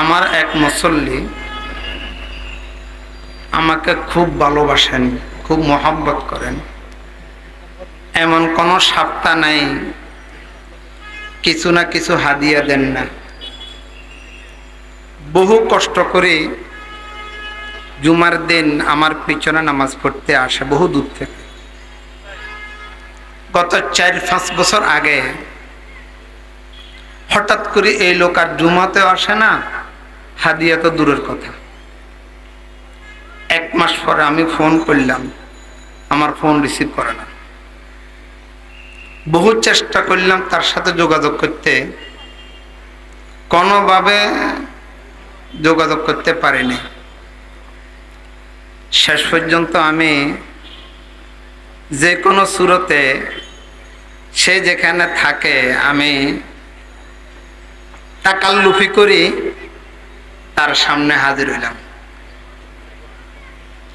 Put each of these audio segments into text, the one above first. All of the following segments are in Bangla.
আমার এক মুসল্লি আমাকে খুব ভালোবাসেন, খুব মহাব্বত করেন। এমন কোনো সপ্তাহ নাই, কিছু না কিছু হাদিয়া দেন না। বহু কষ্ট করে জুমার দিন আমার পিছনে নামাজ পড়তে আসে, বহু দূর থেকে। গত চার, পাঁচ বছর আগে হঠাৎ করে এই লোক আর জুমাতেও আসে না হাদিয়া তো দূরের কথা। এক মাস পরে আমি ফোন করলাম, আমার ফোন রিসিভ করে না। বহু চেষ্টা করলাম তার সাথে যোগাযোগ করতে। কোনোভাবে যোগাযোগ করতে পারিনি। শেষ পর্যন্ত আমি যে কোনো সুরতে সে যেখানে থাকে আমি তাকাল্লুফি করি। তার সামনে হাজির হইলাম।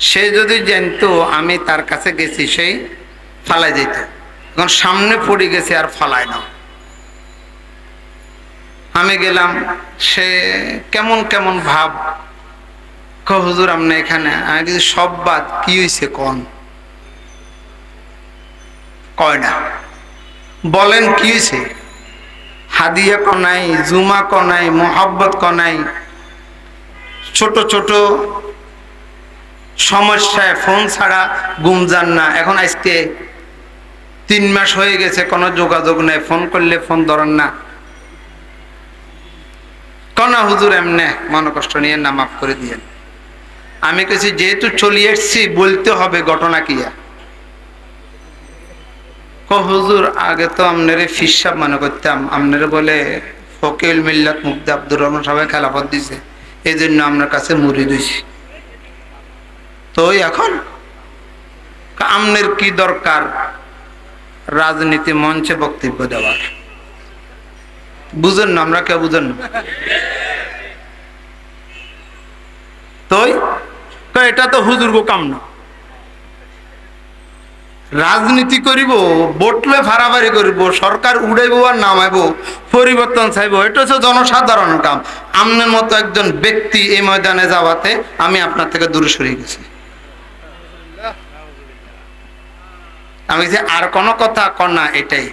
সে যদি জানতো আমি তার কাছে গেছি সেই ফালাই যেত এখন সামনে পড়ে গেছে আর ফালায় না। আমি গেলাম, সে কেমন কেমন ভাব হুজুর, আপনি এখানে? আমি কিছু সব বাদ, কি হয়েছে কন? কয় না। বলেন, কি হয়েছে হাদিয়া কনাই জুমা কনাই মোহাব্বত কনাই ছোট ছোট সমস্যায় ফোন ছাড়া গুম যান না। এখন আজকে তিন মাস হয়ে গেছে, কোনো যোগাযোগ নেই। ফোন করলে ফোন ধরেন না। কনা হুজুর এমনে? মনে কষ্ট নিয়ে না, মাফ করে দিয়েন। আমি কেছি যেহেতু চলে এসছি, বলতে হবে ঘটনা কিয়া? ক, হুজুর, আগে তো আপনারে ফিসাব মনে করতাম। আপনারে বলে ফকিল মিল্লাত মুক্তি আব্দুর রহমান সবাই খেলাফত দিছে। এই জন্য আমরা কাছে মুড়ি দিছি। তো এখন আমনের কি দরকার? রাজনীতি মঞ্চে বক্তব্য দেওয়ার। বুঝেন না, আমরা কেউ বুঝেন না। তো এটা তো হুজুর গো কাম না। রাজনীতি করিব বটলে ফাড়াফাড়ি করিব, সরকার উড়াইব আর নামাইব, পরিবর্তন চাইব। এটা হচ্ছে জনসাধারণ কাম। আপনার মতো একজন ব্যক্তি এই ময়দানে যাওয়াতে আমি আপনার থেকে দূরে সরিয়ে গেছি। আমি যে আর কোনো কথা কন্যা এটাই।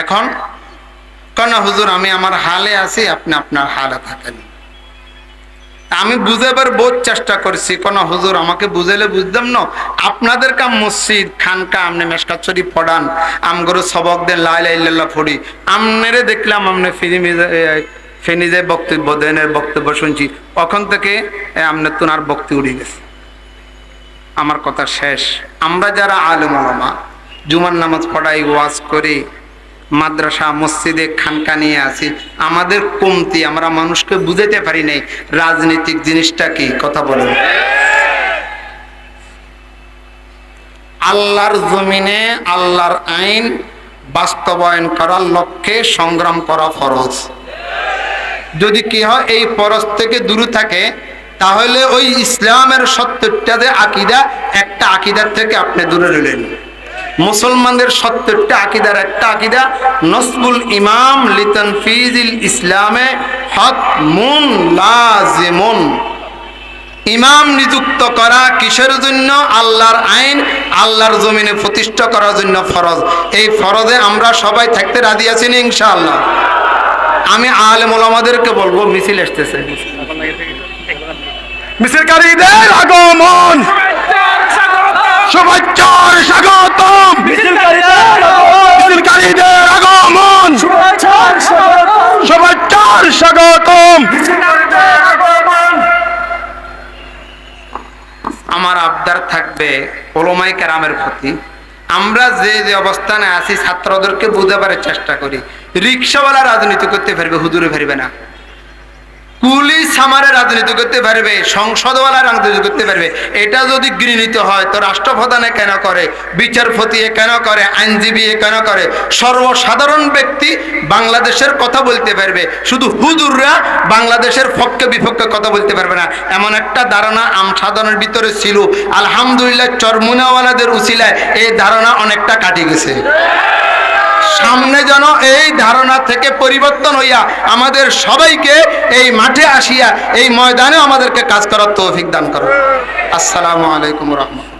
এখন কন্যা হুজুর, আমি আমার হালে আছি, আপনি আপনার হালে থাকেন। আমি বুঝাবার বহুত চেষ্টা করছি। কোন হুজুর আমাকে বুঝাইলে বুঝতাম না। আপনাদের কাম মসজিদ, খানকা, আমনে শরীফ পড়ান, আমগরু সবক দেন লাইলা ইল্লাল্লাহ পড়ি। আমনেরে দেখলাম আমনে ফিরি ফেনি যে বক্তব্য, দেনের বক্তব্য শুনছি। তখন থেকে আমনে তোনার বক্তি উড়ে গেছে। আমার কথা শেষ। আমরা যারা আলম আলমা জুমার নামাজ পড়াই, ওয়াজ করি মাদ্রাসা, মসজিদে খানকা নিয়ে আছি আমাদের কমতি, আমরা মানুষকে বুঝাতে পারি নাই রাজনীতিক জিনিসটা কি, কথা বলেন। আল্লাহর জমিনে, আল্লাহর আইন বাস্তবায়ন করার লক্ষ্যে সংগ্রাম করা ফরজ। যদি কি হয়, এই ফরজ থেকে দূরে থাকে, তাহলে ওই ইসলামের সত্তরটা যে আকিদা, একটা আকিদার থেকে আপনি দূরে রইলেন। মুসলমানদের সত্তরটা আকিদার একটা আকিদা। নসবুল ইমাম লিতন ফিজিল ইসলামে হত মুন লাজিমুন। ইমাম নিযুক্ত করা কিসের জন্য? আল্লাহর আইন, আল্লাহর জমিনে প্রতিষ্ঠা করার জন্য ফরজ। এই ফরজে আমরা সবাই থাকতে রাজি আছি না ইনশাআল্লাহ। আমি আলেম ওলামাদেরকে বলব, মিছিল আসতেছে মিছিলকারীদের আগমন! শুভেচ্ছার স্বাগতম। মিছিলকারীদের আগমন। শুভেচ্ছার স্বাগতম। আমার আবদার থাকবে ওলমাই কেরামের প্রতি। আমরা যে যে অবস্থানে আছি ছাত্রদেরকে বুঝাবার চেষ্টা করি। রিক্সাওয়ালা রাজনীতি করতে পারবে হুদুরে পারবে না। সামারে রাজনীতি করতে পারবে সংসদওয়ালা রাজনীতি করতে পারবে। এটা যদি গৃহীত হয়, তো রাষ্ট্রপ্রধানে কেন করে বিচারপতি কেন করে আইনজীবী কেন করে? সর্বসাধারণ ব্যক্তি বাংলাদেশের কথা বলতে পারবে। শুধু হুজুররা বাংলাদেশের পক্ষে বিপক্ষে কথা বলতে পারবে না। এমন একটা ধারণা আম সাধারণের ভিতরে ছিল। আলহামদুলিল্লাহ, চরমুনাওয়ালাদের উচিলায় এই ধারণা অনেকটা কাটি গেছে। সামনে যেন এই ধারণা থেকে পরিবর্তন হইয়া আমাদের সবাইকে এই মাঠে আসিয়া এই ময়দানে আমাদেরকে কাজ করার তৌফিক দান করো। আসসালামু আলাইকুম রহমতুল্লাহ।